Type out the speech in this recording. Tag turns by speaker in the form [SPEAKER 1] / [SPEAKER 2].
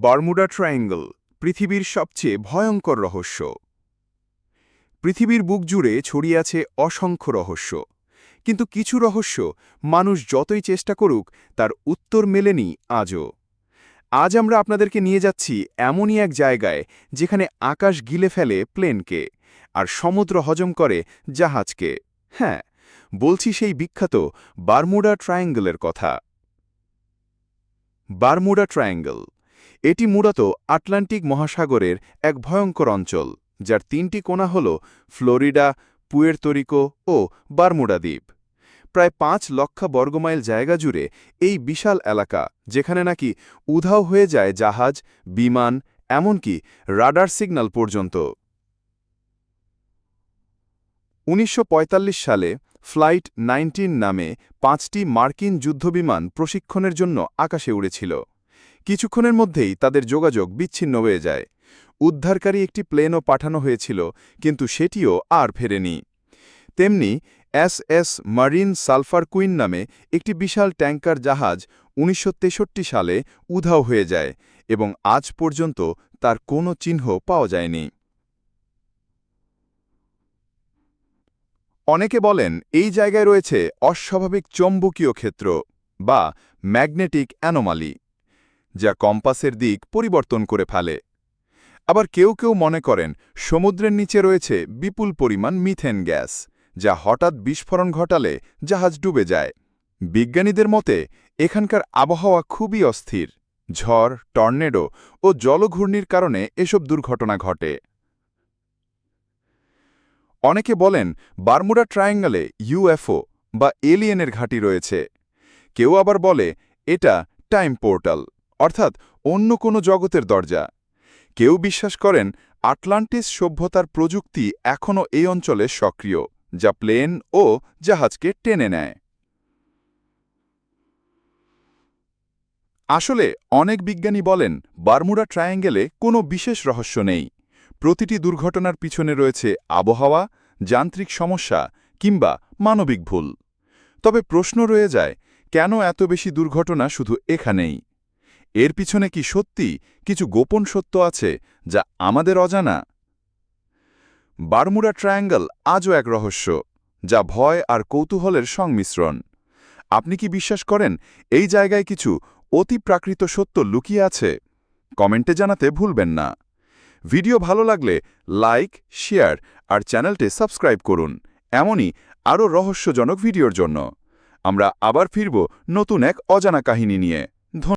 [SPEAKER 1] Bermuda triangle, পৃথিবীর সবচেয়ে ভয়ঙ্কর রহস্য। পৃথিবীর বুক জুড়ে ছড়িয়ে আছে অসংখ্য রহস্য। কিন্তু কিছু রহস্য মানুষ যতই চেষ্টা করুক, তার উত্তর মেলেনি আজও। আজ আমরা আপনাদেরকে নিয়ে যাচ্ছি এমনই এক জায়গায় যেখানে আকাশ গিলে ফেলে প্লেনকে আর সমুদ্র হজম করে জাহাজকে। হ্যাঁ বলছি সেই বিখ্যাত বারমুডা ট্রায়াঙ্গলের কথা। বারমুডা ট্রায়াঙ্গল এটি মূলত আটলান্টিক মহাসাগরের এক ভয়ঙ্কর অঞ্চল, যার তিনটি কোণা হল ফ্লোরিডা, পুয়ের্তরিকো ও বারমুডা দ্বীপ। প্রায় পাঁচ লক্ষ বর্গমাইল জায়গা জুড়ে এই বিশাল এলাকা, যেখানে নাকি উধাও হয়ে যায় জাহাজ, বিমান, এমনকি রাডার সিগন্যাল পর্যন্ত। উনিশশো পঁয়তাল্লিশ সালে ফ্লাইট ১৯ নামে পাঁচটি মার্কিন যুদ্ধবিমান প্রশিক্ষণের জন্য আকাশে উড়েছিল। কিছুক্ষণের মধ্যেই তাদের যোগাযোগ বিচ্ছিন্ন হয়ে যায়। উদ্ধারকারী একটি প্লেনও পাঠানো হয়েছিল, কিন্তু সেটিও আর ফেরেনি। তেমনি, S S Marine Sulphur Queen নামে একটি বিশাল ট্যাঙ্কার জাহাজ উনিশশো তেষট্টি সালে উধাও হয়ে যায় এবং আজ পর্যন্ত তার কোনো চিহ্ন পাওয়া যায়নি। অনেকে বলেন, এই জায়গায় রয়েছে অস্বাভাবিক চৌম্বকীয় ক্ষেত্র বা ম্যাগনেটিক অ্যানোমালি। যা কম্পাসের দিক পরিবর্তন করে ফেলে। আবার কেউ কেউ মনে করেন, সমুদ্রের নিচে রয়েছে বিপুল পরিমাণ মিথেন গ্যাস, যা হঠাৎ বিস্ফোরণ ঘটালে জাহাজ ডুবে যায়। বিজ্ঞানীদের মতে, এখানকার আবহাওয়া খুবই অস্থির, ঝড়, টর্নেডো ও জলঘূর্ণির কারণে এসব দুর্ঘটনা ঘটে। অনেকে বলেন, বারমুডা ট্রায়াঙ্গলে ইউএফও বা এলিয়েনের ঘাঁটি রয়েছে। কেউ আবার বলে, এটা টাইম পোর্টাল। অর্থাৎ অন্য কোনো জগতের দরজা। কেউ বিশ্বাস করেন, আটলান্টিস সভ্যতার প্রযুক্তি এখনও এই অঞ্চলে সক্রিয়, যা প্লেন ও জাহাজকে টেনে নেয়। আসলে, অনেক বিজ্ঞানী বলেন, বারমুডা ট্রায়াঙ্গেলে কোনো বিশেষ রহস্য নেই। প্রতিটি দুর্ঘটনার পিছনে রয়েছে আবহাওয়া, যান্ত্রিক সমস্যা কিংবা মানবিক ভুল। তবে প্রশ্ন রয়ে যায়, কেন এত বেশি দুর্ঘটনা শুধু এখানেই? এর পিছনে কি সত্যি কিছু গোপন সত্য আছে যা আমাদের অজানা? বারমুডা ট্রায়াঙ্গল আজও এক রহস্য, যা ভয় আর কৌতূহলের সংমিশ্রণ। আপনি কি বিশ্বাস করেন এই জায়গায় কিছু অতি প্রাকৃত সত্য লুকিয়ে আছে? কমেন্টে জানাতে ভুলবেন না। ভিডিও ভালো লাগলে লাইক, শেয়ার আর চ্যানেলটি সাবস্ক্রাইব করুন। এমনই আরও রহস্যজনক ভিডিওর জন্য। আমরা আবার ফিরব নতুন এক অজানা কাহিনী নিয়ে।